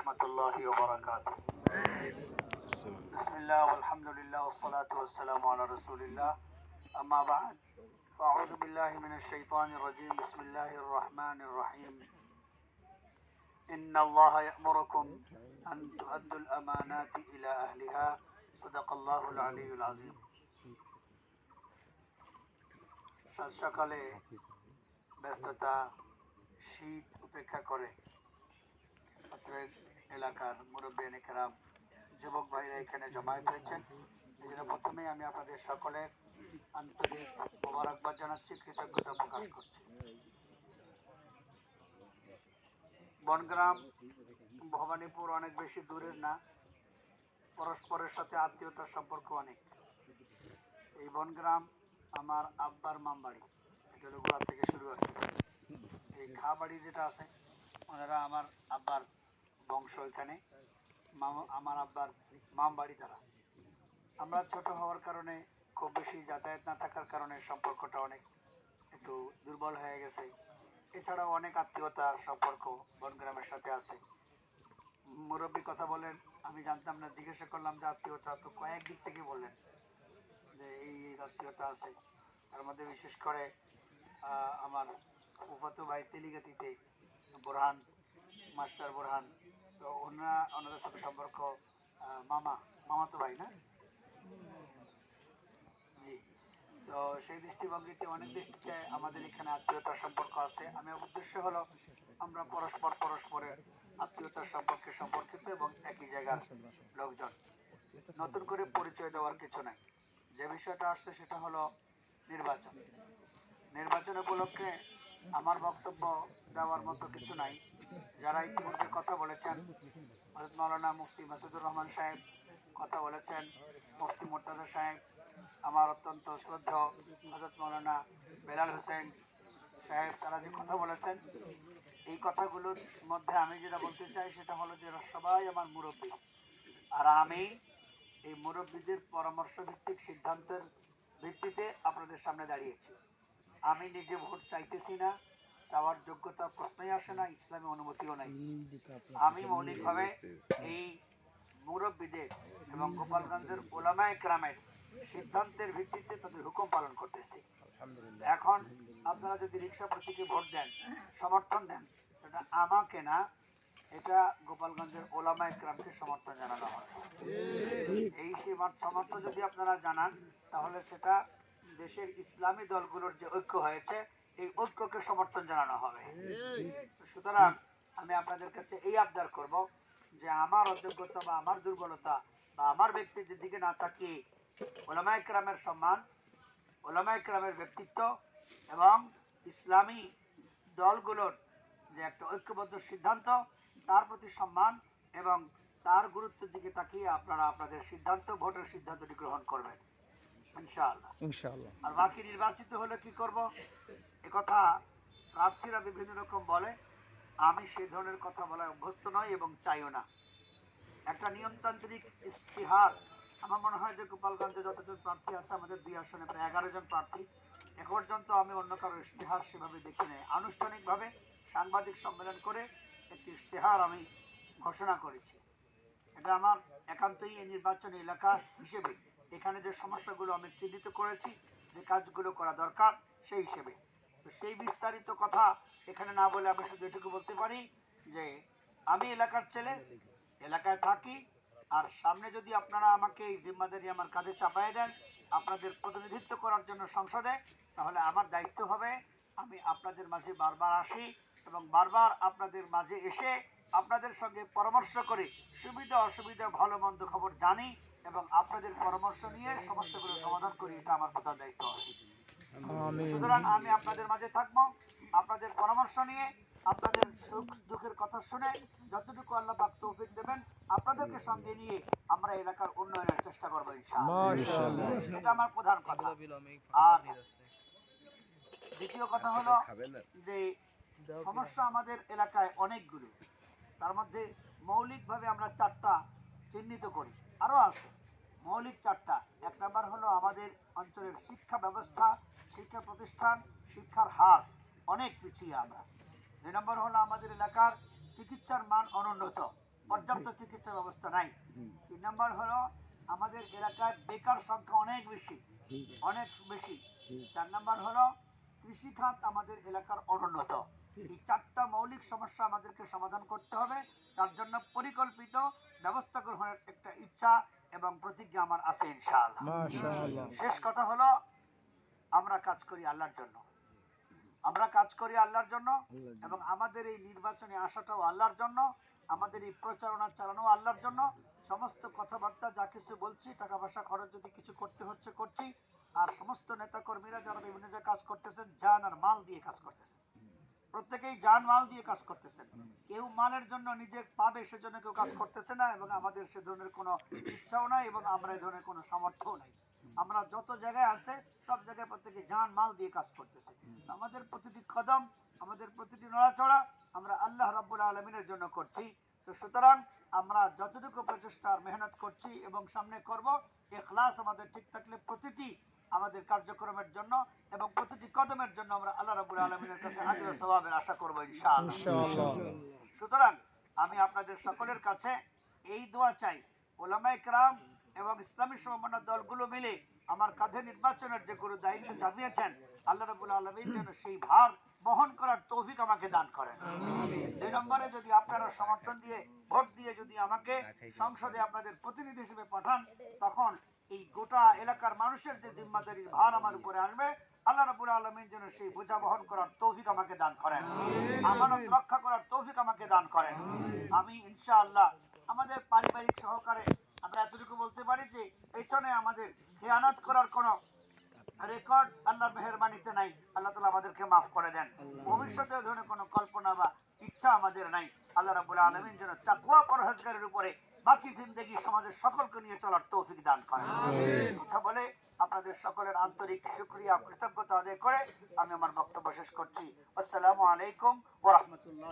ورحمة الله وبركاته بسم الله والحمد لله والصلاة والسلام على رسول الله أما بعد فأعوذ بالله من الشيطان الرجيم بسم الله الرحمن الرحيم إن الله يأمركم أن تؤدوا الأمانات إلى أهلها صدق الله العلي العظيم সাত সকালে ব্যস্ততা শীত উপেক্ষা করে অতএব এলাকার মুরব্বী নেকেরাম যুবক ভাইরা এখানে জমায়েত হয়েছেন। এই জন্য প্রথমেই আমি আপনাদের সকলের আন্তরিক মোবারকবাদ জানাচ্ছি, কৃতজ্ঞতা প্রকাশ করছি। বনগ্রাম, ভবানীপুর অনেক বেশি দূরের না, পরস্পরের সাথে আত্মীয়তার সম্পর্ক অনেক। এই বনগ্রাম আমার আব্বার মামবাড়ি, এটা গোড়া থেকে শুরু আছে এই খা বাড়ি যেটা আছে, ওনারা আমার আব্বার বংশ এখানে। আমার আব্বার মাম বাড়ি তারা। আমরা ছোট হওয়ার কারণে, খুব বেশি যাতায়াত না থাকার কারণে সম্পর্কটা অনেক একটু দুর্বল হয়ে গেছে। এছাড়াও অনেক আত্মীয়তার সম্পর্ক বনগ্রামের সাথে আছে। মুরব্বী কথা বলেন, আমি জানতাম না, জিজ্ঞাসা করলাম যে আত্মীয়তা তো কয়েক দিক থেকে বললেন যে এই আত্মীয়তা আছে। তার মধ্যে বিশেষ করে আমার উপাত ভাই তেলিগাতিতে, বোরহান, মাস্টার বোরহান তো ওনারা ওনাদের সাথে সম্পর্ক আহ, মামা মামাতো ভাই না? তো সেই দৃষ্টিভঙ্গিতে অনেক দৃষ্টিতে আমাদের এখানে আত্মীয়তার সম্পর্ক আছে। আমার উদ্দেশ্য হলো আমরা পরস্পর পরস্পরের আত্মীয়তার সম্পর্কে সম্পর্কিত এবং একই জায়গার লোকজন। নতুন করে পরিচয় দেওয়ার কিছু নাই। যে বিষয়টা আসছে সেটা হলো নির্বাচন। নির্বাচন উপলক্ষে আমার বক্তব্য দেওয়ার মতো কিছু নাই। যারা ইতিমধ্যে কথা বলেছেন হজরত মৌলানা মুফতি মাসুদুর রহমান সাহেব কথা বলেছেন, মুফতি মোর্তাজা সাহেব, আমার অত্যন্ত শ্রদ্ধ হজরত মৌলানা বেলাল হোসেন সাহেব, তারা যে কথা বলেছেন, এই কথাগুলোর মধ্যে আমি যেটা বলতে চাই সেটা হলো যে সবাই আমার মুরব্বী। আর আমি এই মুরব্বীদের পরামর্শ ভিত্তিক সিদ্ধান্তের ভিত্তিতে আপনাদের সামনে দাঁড়িয়েছি। আমি নিজে ভোট চাইতেছি না চাওয়ার যোগ্যতা প্রশ্নই আসে না, ইসলামে অনুমতিও নাই। আমি মৌলিকভাবে এই মুরব্বীদের এবং গোপালগঞ্জের ওলামায় গ্রামের সিদ্ধান্তের ভিত্তিতে তাদের হুকুম পালন করতেছি। এখন আপনারা যদি রিক্সা প্রতীকে ভোট দেন, সমর্থন দেন এটা আমাকে না, এটা গোপালগঞ্জের ওলামায় গ্রামকে সমর্থন জানানো হয় এই সীমার সমর্থন যদি আপনারা জানান, তাহলে সেটা দেশের ইসলামী দলগুলোর যে ঐক্য হয়েছে এই ঐক্যকে সমর্থন জানানো হবে। সুতরাং আমি আপনাদের কাছে এই আবদার করব যে আমার অযোগ্যতা বা আমার দুর্বলতা বা আমার ব্যক্তিত্বের দিকে না তাকিয়ে ওলামায় ক্রামের সম্মান ওলামায় ক্রামের ব্যক্তিত্ব এবং ইসলামী দলগুলোর যে একটা ঐক্যবদ্ধ সিদ্ধান্ত তার প্রতি সম্মান এবং তার গুরুত্বের দিকে তাকিয়ে আপনারা আপনাদের সিদ্ধান্ত ভোটের সিদ্ধান্তটি গ্রহণ করবেন। ইনশাআল্লাহ। ইনশাআল্লাহ। আর বাকি নির্বাচিত হলে কি করব? কথা প্রার্থীরা বিভিন্ন রকম বলে। আমি সেই ধরনের কথা বলায় অভ্যস্ত নই এবং চাইও না। একটা নিয়মতান্ত্রিক ইস্তিহার আমার মনে হয় যে গোপালগঞ্জে যতজন প্রার্থী আছে আমাদের দুই আসনে প্রায় এগারো জন প্রার্থী। এ পর্যন্ত আমি অন্য কারও ইস্তেহার সেভাবে দেখি নাই। আনুষ্ঠানিকভাবে সাংবাদিক সম্মেলন করে একটি ইস্তেহার আমি ঘোষণা করেছি। এটা আমার একান্তই এই নির্বাচনী এলাকা হিসেবে। এখানে যে সমস্যাগুলো আমি চিহ্নিত করেছি, যে কাজগুলো করা দরকার, সেই হিসেবে। তো সেই বিস্তারিত কথা এখানে না বলে আমি শুধু এটুকু বলতে পারি যে, আমি এলাকার ছেলে, এলাকায় থাকি, আর সামনে যদি আপনারা আমাকে এই জিম্মাদারি আমার কাজে চাপায় দেন, আপনাদের প্রতিনিধিত্ব করার জন্য সংসদে, তাহলে আমার দায়িত্ব হবে, আমি আপনাদের মাঝে বারবার আসি এবং বারবার আপনাদের মাঝে এসে আপনাদের সঙ্গে পরামর্শ করে সুবিধা অসুবিধা ভালো মন্দ খবর জানি এবং আপনাদের পরামর্শ নিয়ে সমস্যাগুলো সমাধান করি এটা আমার প্রধান দায়িত্ব। সুতরাং আমি আপনাদের মাঝে থাকব আপনাদের পরামর্শ নিয়ে আপনাদের সুখ দুঃখের কথা শুনে যতটুকু আল্লাহ পাক তৌফিক দেবেন আপনাদেরকে সঙ্গে নিয়ে আমরা এলাকার উন্নয়নের চেষ্টা করব ইনশাআল্লাহ। এটা আমার প্রধান কথা। আর দ্বিতীয় কথা হলো যে সমস্যা আমাদের এলাকায় অনেকগুলো। তার মধ্যে মৌলিকভাবে আমরা চারটা চিহ্নিত করি। আরও আছে। মৌলিক চারটা। এক নাম্বার হলো আমাদের অঞ্চলের শিক্ষা ব্যবস্থা, শিক্ষা প্রতিষ্ঠান, শিক্ষার হার। অনেক পিছিয়ে আমরা। দুই নম্বর হলো আমাদের এলাকার চিকিৎসার মান অনুন্নত। পর্যাপ্ত চিকিৎসা ব্যবস্থা নাই। তিন নাম্বার হলো আমাদের এলাকায় বেকার সংখ্যা অনেক বেশি। অনেক বেশি। চার নাম্বার হলো কৃষিখাত আমাদের এলাকার অনুন্নত। এই চারটা মৌলিক সমস্যা আমাদেরকে সমাধান করতে হবে। তার জন্য পরিকল্পিত ব্যবস্থা গ্রহণের একটা ইচ্ছা এবং প্রতিজ্ঞা আমার আছে ইনশাআল্লাহ। শেষ কথা হলো আমরা কাজ করি আল্লাহর জন্য। আমরা কাজ করি আল্লাহর জন্য এবং আমাদের এই নির্বাচনে আসাটাও আল্লাহর জন্য আমাদের এই প্রচারণা চালানো আল্লাহর জন্য। সমস্ত কথাবার্তা যা কিছু বলছি টাকা পয়সা খরচ যদি কিছু করতে হচ্ছে করছি। আর সমস্ত নেতা কর্মীরা যারা বিভিন্ন জায়গায় কাজ করতেছেন যান আর মাল দিয়ে কাজ করতেছেন। প্রত্যেকেই যান মাল দিয়ে কাজ করতেছেন। কেউ মালের জন্য নিজে পাবে সেজন্য কেউ কাজ করতেছে না এবং আমাদের সে ধরনের কোনো ইচ্ছাও নাই এবং আমরা এই ধরনের কোনো সামর্থ্যও নাই। আমরা যত জায়গায় আছে সব জায়গায় প্রত্যেকে যান মাল দিয়ে কাজ করতেছে। আমাদের প্রতিটি কদম আমাদের প্রতিটি নড়াচড়া আমরা আল্লাহ রাব্বুল আলমিনের জন্য করছি। তো সুতরাং আমরা যতটুকু প্রচেষ্টা আর মেহনত করছি এবং সামনে করব এখলাস আমাদের ঠিক থাকলে প্রতিটি আমাদের কার্যক্রমের জন্য এবং প্রতিটি কদমের জন্য আমরা আল্লাহ রাবুল আলমীর কাছে হাজির স্বভাবের আশা করব সুতরাং আমি আপনাদের সকলের কাছে এই দোয়া চাই ওলামা ইকরাম এবং ইসলামী সমন্বয় দলগুলো মিলে আমার কাঁধে নির্বাচনের যে গুরু দায়িত্ব চাপিয়েছেন আল্লাহ রবুল আলমীর যেন সেই ভার বহন করার তৌফিক আমাকে দান করেন। দুই নম্বরে যদি আপনারা সমর্থন দিয়ে ভোট দিয়ে যদি আমাকে সংসদে আপনাদের প্রতিনিধি হিসেবে পাঠান তখন এই গোটা এলাকার মানুষের যে জিম্মাদারির ভার আমার উপরে আসবে আল্লাহ রাবুল আলমীর যেন সেই বোঝা বহন করার তৌফিক আমাকে দান করেন। আমানত রক্ষা করার তৌফিক আমাকে দান করেন। আমি ইনশাআল্লাহ আমাদের পারিবারিক সহকারে আমরা এতটুকু বলতে পারি যে পেছনে আমাদের খেয়ানত করার কোনো রেকর্ড আল্লাহর মেহরবানিতে নাই। আল্লাহ তালা আমাদেরকে মাফ করে দেন। ভবিষ্যতে ধরনের কোনো কল্পনা বা ইচ্ছা আমাদের নাই। আল্লাহ রাবুল আলমিন যেন তাকুয়া পরহেজগারের উপরে বাকি জিন্দগি সমাজের সকলকে নিয়ে চলার তৌফিক দান করেন। কথা বলে আপনাদের সকলের আন্তরিক শুক্রিয়া কৃতজ্ঞতা আদায় করে আমি আমার বক্তব্য শেষ করছি। আসসালামু আলাইকুম ওরহমতুল্লাহ